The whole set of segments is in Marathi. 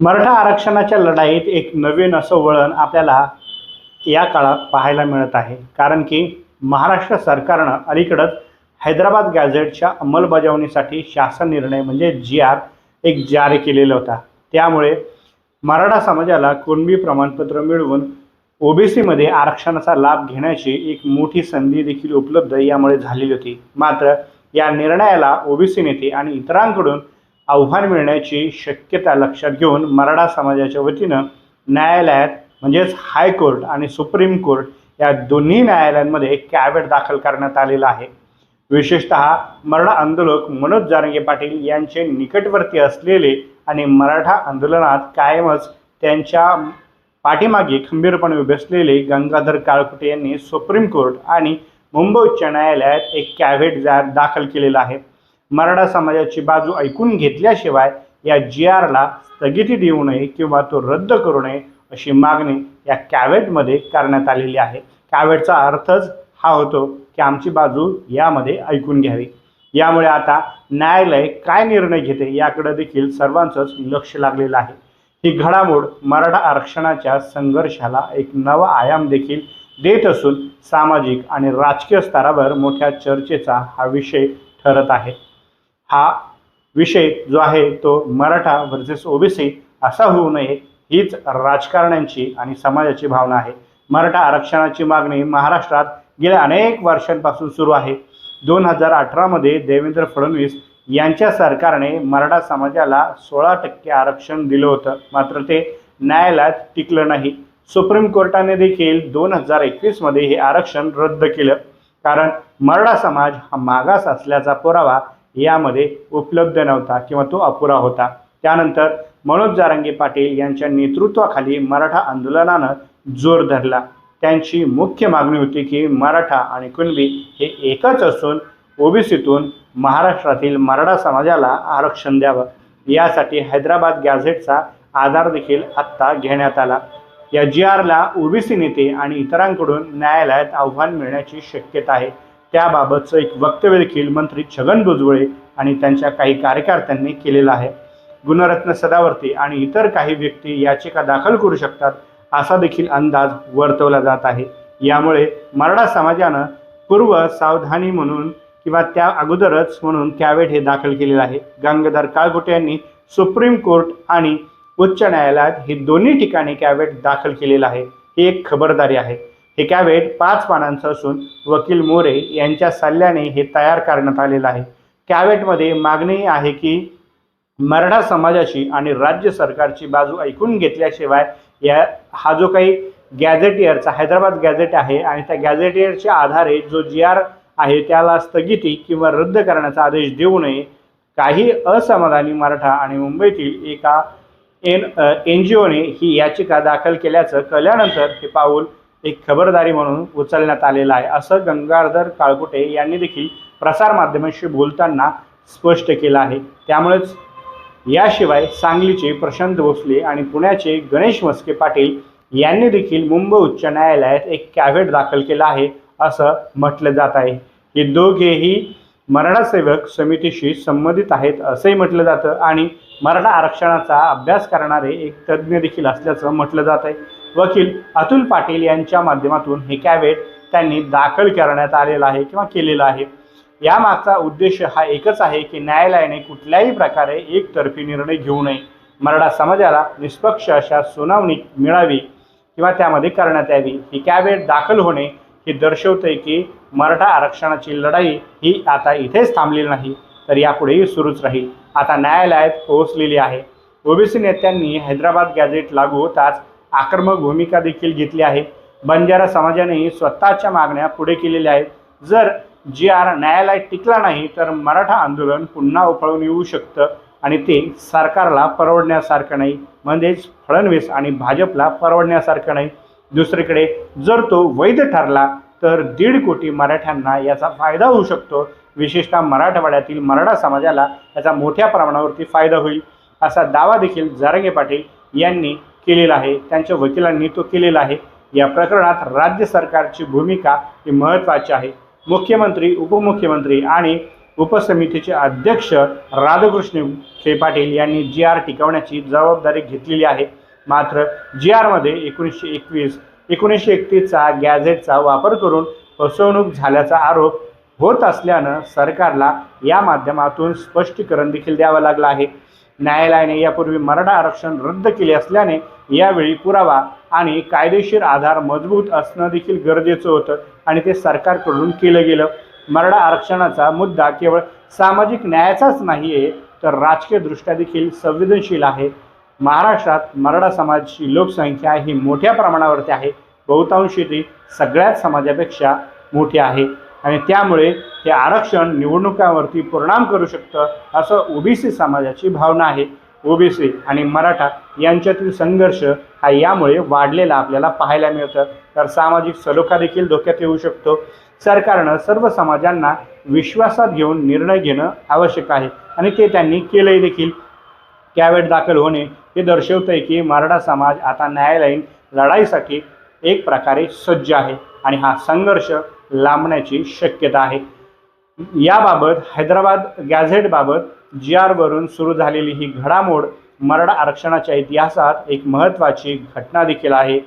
मराठा आरक्षणाच्या लढाईत एक नवीन असं वळण आपल्याला या काळात पाहायला मिळत आहे. कारण की महाराष्ट्र सरकारनं अलीकडंच हैदराबाद गॅझेटच्या अंमलबजावणीसाठी शासन निर्णय म्हणजे जी आर एक जारी केलेला होता. त्यामुळे मराठा समाजाला कुणबी प्रमाणपत्र मिळवून ओबीसीमध्ये आरक्षणाचा लाभ घेण्याची एक मोठी संधी देखील उपलब्ध यामुळे झालेली होती. मात्र या निर्णयाला ओबीसी नेते आणि इतरांकडून आव्हान मिळण्याची शक्यता लक्षात घेऊन मराठा समाजाच्या वतीनं न्यायालयात म्हणजेच हायकोर्ट आणि सुप्रीम कोर्ट या दोन्ही न्यायालयांमध्ये कॅवेट दाखल करण्यात आलेला आहे. विशेषतः मराठा आंदोलक मनोज जारंगे पाटील यांचे निकटवर्ती असलेले आणि मराठा आंदोलनात कायमच त्यांच्या पाठीमागे खंबीरपणे उभे असलेले गंगाधर काळकुटे यांनी सुप्रीम कोर्ट आणि मुंबई उच्च न्यायालयात एक कॅव्हेट जा दाखल केलेला आहे. मराठा समाजाची बाजू ऐकून घेतल्याशिवाय या जी आरला स्थगिती देऊ नये किंवा तो रद्द करू नये अशी मागणी या कॅवेटमध्ये करण्यात आलेली आहे. कॅवेटचा अर्थच हा होतो की आमची बाजू यामध्ये ऐकून घ्यावी. यामुळे आता न्यायालय काय निर्णय घेते याकडे देखील सर्वांचंच लक्ष लागलेलं आहे. ही घडामोड मराठा आरक्षणाच्या संघर्षाला एक नवा आयाम देखील देत असून सामाजिक आणि राजकीय स्तरावर मोठ्या चर्चेचा हा विषय ठरत आहे. हा विषय जो आहे तो मराठा व्हर्सेस ओबीसी असा होऊ नये हीच राजकारण्यांची आणि समाजाची भावना आहे. मराठा आरक्षणाची मागणी महाराष्ट्रात गेल्या अनेक वर्षांपासून सुरू आहे. दोन हजार अठरामध्ये देवेंद्र फडणवीस यांच्या सरकारने मराठा समाजाला सोळा टक्के आरक्षण दिलं होतं. मात्र ते न्यायालयात टिकलं नाही. सुप्रीम कोर्टाने देखील दोन हजार एकवीसमध्ये हे आरक्षण रद्द केलं. कारण मराठा समाज हा मागास असल्याचा पुरावा यामध्ये उपलब्ध नव्हता किंवा तो अपुरा होता. त्यानंतर मनोज जारंगे पाटील यांच्या नेतृत्वाखाली मराठा आंदोलनानं जोर धरला. त्यांची मुख्य मागणी होती की मराठा आणि कुणबी हे एकच असून ओबीसीतून महाराष्ट्रातील मराठा समाजाला आरक्षण द्यावं. यासाठी हैदराबाद गॅझेटचा आधार देखील आत्ता घेण्यात आला. या जी आरला ओबीसी नेते आणि इतरांकडून न्यायालयात आव्हान मिळण्याची शक्यता आहे. त्याबाबतचं एक वक्तव्य देखील मंत्री छगन भुजबळे आणि त्यांच्या काही कार्यकर्त्यांनी केलेलं आहे. गुणरत्न सदावर्ती आणि इतर काही व्यक्ती याचिका दाखल करू शकतात असा देखील अंदाज वर्तवला जात आहे. यामुळे मराठा समाजानं पूर्व सावधानी म्हणून किंवा त्या अगोदरच म्हणून कॅवेट हे दाखल केलेलं आहे. गंगाधर काळगुटे यांनी सुप्रीम कोर्ट आणि उच्च न्यायालयात हे दोन्ही ठिकाणी कॅवेट दाखल केलेलं आहे. ही एक खबरदारी आहे. हे कॅवेट पाच पानांचं असून वकील मोरे यांच्या सल्ल्याने हे तयार करण्यात आलेलं आहे. कॅवेटमध्ये मागणी आहे की मराठा समाजाची आणि राज्य सरकारची बाजू ऐकून घेतल्याशिवाय या हा जो काही गॅझेटियरचा हैदराबाद गॅझेट आहे आणि त्या गॅझेटियरच्या आधारे जो जी आर आहे त्याला स्थगिती किंवा रद्द करण्याचा आदेश देऊ नये. काही असमाधानी मराठा आणि मुंबईतील एका एन एन जी ओने ही याचिका दाखल केल्याचं कळल्यानंतर हे पाऊल एक खबरदारी म्हणून उचलण्यात आलेलं आहे. असं गंगाधर काळकुटे यांनी देखील प्रसारमाध्यमांशी बोलताना स्पष्ट केलं आहे. त्यामुळेच याशिवाय सांगलीचे प्रशांत भोसले आणि पुण्याचे गणेश मस्के पाटील यांनी देखील मुंबई उच्च न्यायालयात एक कॅव्हेट दाखल केला आहे असं म्हटलं जात आहे. हे दोघेही मराठा सेवक समितीशी संबंधित आहेत असंही म्हटलं जातं आणि मराठा आरक्षणाचा अभ्यास करणारे एक तज्ज्ञ देखील असल्याचं म्हटलं जात आहे. वकील अतुल पाटील यांच्या माध्यमातून हे कॅवेट त्यांनी दाखल करण्यात आलेलं आहे किंवा केलेलं आहे. यामागचा उद्देश हा एकच आहे की न्यायालयाने कुठल्याही प्रकारे एकतर्फी निर्णय घेऊ नये. मराठा समाजाला निष्पक्ष अशा सुनावणी मिळावी किंवा त्यामध्ये करण्यात यावी. ही कॅवेट दाखल होणे हे दर्शवते की मराठा आरक्षणाची लढाई ही आता इथेच थांबलेली नाही तर यापुढेही सुरूच राहील. आता न्यायालयात पोहोचलेली आहे. ओबीसी नेत्यांनी हैदराबाद गॅझेट लागू होताच आक्रमक भूमिका देखील घेतली आहे. बंजारा समाजानेही स्वतःच्या मागण्या पुढे केलेल्या आहेत. जर जी आर न्यायालयात टिकला नाही तर मराठा आंदोलन पुन्हा उफाळून येऊ शकतं आणि ते सरकारला परवडण्यासारखं नाही. म्हणजेच फडणवीस आणि भाजपला परवडण्यासारखं नाही. दुसरीकडे जर तो वैध ठरला तर दीड कोटी मराठ्यांना याचा फायदा होऊ शकतो. विशेषतः मराठवाड्यातील मराठा समाजाला याचा मोठ्या प्रमाणावरती फायदा होईल. असा दावा देखील जारंगे पाटील यांनी केलेला आहे त्यांच्या वकिलांनी तो केलेला आहे. या प्रकरणात राज्य सरकारची भूमिका ही महत्त्वाची आहे. मुख्यमंत्री उपमुख्यमंत्री आणि उपसमितीचे अध्यक्ष राधाकृष्ण खे पाटील यांनी जी आर टिकवण्याची जबाबदारी घेतलेली आहे. मात्र जी आरमध्ये एकोणीसशे एकवीस एकोणीसशे एकतीसचा गॅझेटचा वापर करून फसवणूक झाल्याचा आरोप होत असल्यानं सरकारला या माध्यमातून स्पष्टीकरण देखील द्यावं लागलं आहे. न्यायालयाने यापूर्वी मराठा आरक्षण रद्द केले असल्याने यावेळी पुरावा आणि कायदेशीर आधार मजबूत असणं देखील गरजेचं होतं आणि ते सरकारकडून केलं गेलं. मराठा आरक्षणाचा मुद्दा केवळ सामाजिक न्यायाचाच नाही आहे तर राजकीयदृष्ट्या देखील संवेदनशील आहे. महाराष्ट्रात मराठा समाजाची लोकसंख्या ही मोठ्या प्रमाणावरती आहे. बहुतांशी ती सगळ्याच समाजापेक्षा मोठी आहे. आणि त्यामुळे हे आरक्षण निवडणुकांवरती परिणाम करू शकतं असं ओबीसी समाजाची भावना आहे. ओबीसी आणि मराठा यांच्यातील संघर्ष हा यामुळे वाढलेला आपल्याला पाहायला मिळतं. तर सामाजिक सलोखा देखील धोक्यात येऊ शकतो. सरकारनं सर्व समाजांना विश्वासात घेऊन निर्णय घेणं आवश्यक आहे आणि ते त्यांनी केलंही देखील. कॅवेट दाखल होणे हे दर्शवतंय की मराठा समाज आता न्यायालयीन लढाईसाठी एक प्रकारे सज्ज आहे आणि हा संघर्ष लांबण्याची शक्यता आहे. याबाबत हैदराबाद गॅझेटबाबत जी आरवरून सुरू झालेली ही घडामोड मराठा आरक्षणाच्या इतिहासात एक महत्त्वाची घटना देखील आहे.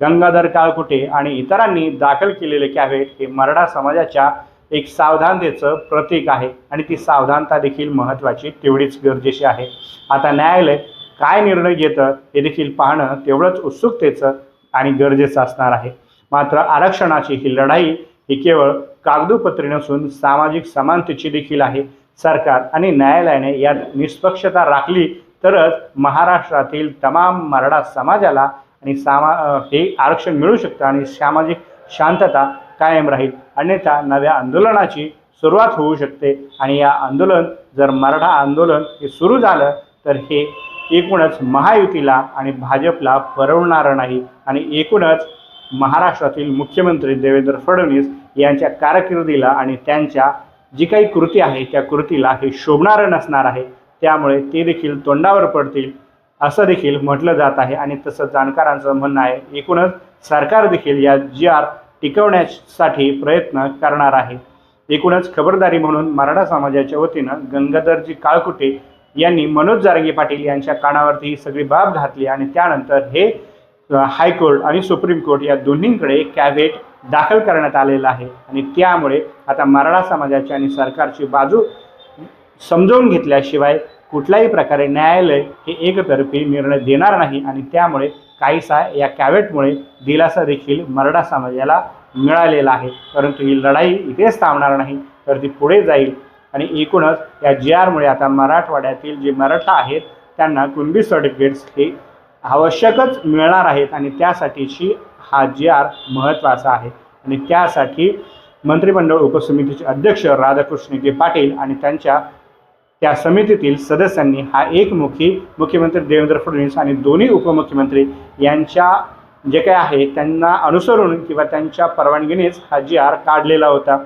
गंगाधर काळकुटे आणि इतरांनी दाखल केलेले कॅव्हेट हे मराठा समाजाच्या एक सावधानतेचं प्रतीक आहे आणि ती सावधानता देखील महत्त्वाची तेवढीच गरजेची आहे. आता न्यायालय काय निर्णय घेतं हे देखील पाहणं तेवढंच उत्सुकतेचं आणि गरजेचं असणार आहे. मात्र आरक्षणाची ही लढाई ही केवळ कागदोपत्री नसून सामाजिक समानतेची देखील आहे. सरकार आणि न्यायालयाने यात निष्पक्षता राखली तरच महाराष्ट्रातील तमाम मराठा समाजाला आणि सामा हे आरक्षण मिळू शकतं आणि सामाजिक शांतता कायम राहील. अन्यथा नव्या आंदोलनाची सुरुवात होऊ शकते आणि या आंदोलन जर मराठा आंदोलन हे सुरू झालं तर हे एकूणच महायुतीला आणि भाजपला परवडणारं नाही आणि एकूणच महाराष्ट्रातील मुख्यमंत्री देवेंद्र फडणवीस यांच्या कारकिर्दीला आणि त्यांच्या जी काही कृती आहे त्या कृतीला हे शोभणारं नसणार आहे. त्यामुळे ते देखील तोंडावर पडतील असं देखील म्हटलं जात आहे. आणि तसं जाणकारांचं म्हणणं आहे एकूणच सरकार देखील या जी आर टिकवण्यासाठी प्रयत्न करणार आहे. एकूणच खबरदारी म्हणून मराठा समाजाच्या वतीनं गंगाधरजी काळकुटे यांनी मनोज जारंगे पाटील यांच्या कानावरती ही सगळी बाब घातली आणि त्यानंतर हे हायकोर्ट आणि सुप्रीम कोर्ट या दोन्हींकडे कॅव्हेट दाखल करण्यात आलेला आहे. आणि त्यामुळे आता मराठा समाजाची आणि सरकारची बाजू समजावून घेतल्याशिवाय कुठल्याही प्रकारे न्यायालय हे एकतर्फी निर्णय देणार नाही आणि त्यामुळे काहीसा या कॅव्हेटमुळे दिलासा देखील मराठा समाजाला मिळालेला आहे. परंतु ही लढाई इथेच थांबणार नाही तर ती पुढे जाईल. आणि एकूणच या जी आरमुळे आता मराठवाड्यातील जे मराठा आहेत त्यांना कुणबी सर्टिफिकेट्स हे आवश्यकच मिळणार आहेत आणि त्यासाठीची हा जी आर महत्त्वाचा आहे. आणि त्यासाठी मंत्रिमंडळ उपसमितीचे अध्यक्ष राधाकृष्ण के पाटील आणि त्यांच्या त्या समितीतील सदस्यांनी हा एकमुखी मुख्यमंत्री देवेंद्र फडणवीस आणि दोन्ही उपमुख्यमंत्री यांच्या जे काही आहे त्यांना अनुसरून किंवा त्यांच्या परवानगीनेच हा जी आर काढलेला होता.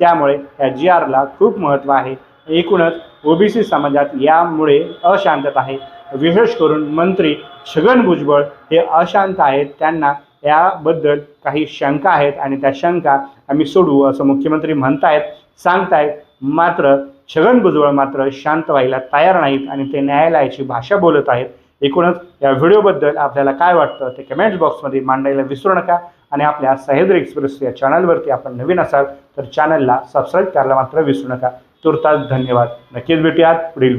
त्यामुळे या जी आरला खूप महत्त्व आहे. एकूणच ओबीसी समाजात यामुळे अशांतता आहे. विशेष करून मंत्री छगन भुजबळ हे अशांत आहेत. त्यांना याबद्दल काही शंका आहेत आणि त्या शंका आम्ही सोडवू असं मुख्यमंत्री म्हणतायत सांगतायत. मात्र छगन भुजबळ मात्र शांत व्हायला तयार नाहीत आणि ते न्यायालयाची भाषा बोलत आहेत. एकूणच या व्हिडिओबद्दल आपल्याला काय वाटतं ते कमेंट्स बॉक्समध्ये मांडायला विसरू नका आणि आपल्या सह्याद्री एक्सप्रेस या चॅनलवरती आपण नवीन असाल तर चॅनलला सबस्क्राईब करायला मात्र विसरू नका. तुर्तास धन्यवाद. नक्कीच भेटूयात. पुढील